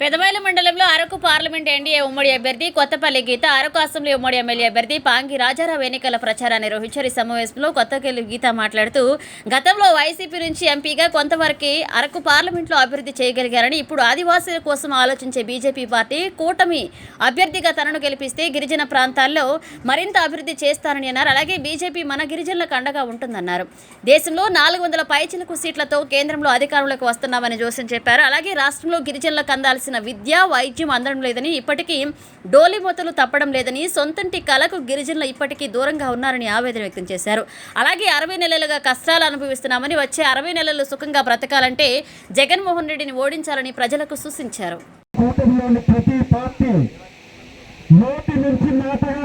పెదబయలు మండలంలో Araku parliament NDA ఉమ్మడి అభ్యర్థి కొత్తపల్లి గీత అరకు అసెంబ్లీ ఉమ్మడి ఎమ్మెల్యే అభ్యర్థి పాంగి రాజారావు ఎన్నికల ప్రచారాన్ని నిర్వహించారు. ఈ సమావేశంలో కొత్తకెల్లి గీత మాట్లాడుతూ గతంలో వైసీపీ నుంచి ఎంపీగా కొంతవరకు అరకు పార్లమెంట్లో అభివృద్ధి చేయగలిగారని ఇప్పుడు ఆదివాసీల కోసం ఆలోచించే బీజేపీ పార్టీ కూటమి అభ్యర్థిగా తనను గెలిపిస్తే గిరిజన ప్రాంతాల్లో మరింత అభివృద్ధి చేస్తానని అన్నారు. అలాగే బీజేపీ మన గిరిజనులకు అండగా ఉంటుందన్నారు. దేశంలో నాలుగు వందల పైచిలకు సీట్లతో కేంద్రంలో అధికారంలోకి వస్తున్నామని జోస్యం చెప్పారు. అలాగే రాష్ట్రంలో గిరిజనులకు అందాల్సిన విద్య వైద్యం అందడం లేదని ఇప్పటికీ డోలిమూతలు తప్పడం లేదని సొంతంటి కళకు గిరిజనులు ఇప్పటికీ దూరంగా ఉన్నారని ఆవేదన వ్యక్తం చేశారు. అలాగే అరవై నెలలుగా కష్టాలు అనుభవిస్తున్నామని వచ్చే అరవై నెలలు సుఖంగా బ్రతకాలంటే జగన్మోహన్ రెడ్డిని ఓడించాలని ప్రజలకు సూచించారు. ప్రతి పార్టీ నోటి నుంచి మాటగా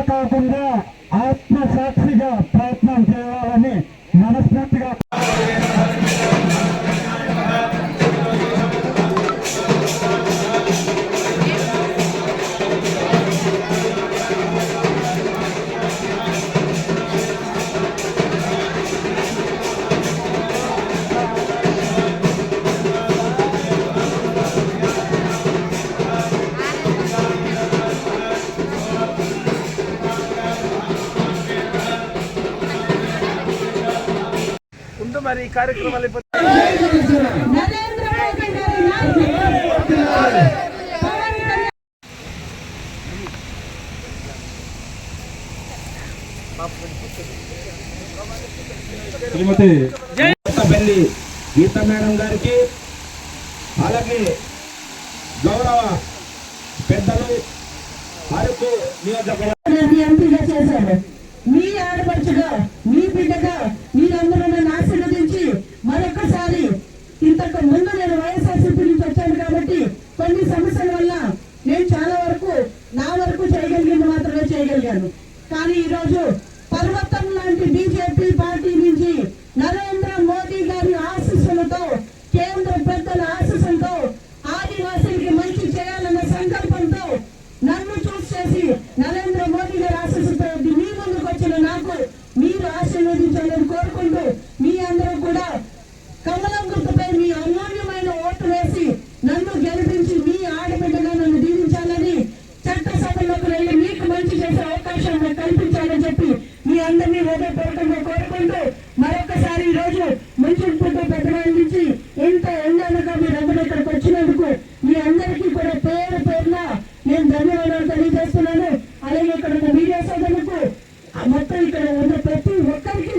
మరి ఈ కార్యక్రమాలు శ్రీమతి పెళ్ళి గీత మేడం గారికి అలాగే గౌరవ పెద్దలు అరకు నియోజకవర్గ మాత్రమే కానీ ఈరోజు పర్వతం లాంటి బీజేపీ పార్టీ నుంచి నరేంద్ర మోదీ గారి ఆశీస్సులతో కేంద్ర పెద్దల ఆశీస్సులతో ఆదివాసీలకి మంచి చేయాలన్న సంకల్పంతో నన్ను చూస్ చేసి నరేంద్ర మోదీ గారి ఆశీస్సుతో మీ ముందుకు వచ్చిన నాకు మీరు ఆశీర్వదించాలని కోరుకుంటూ ఇక్కడికి వీడియో సోదరులు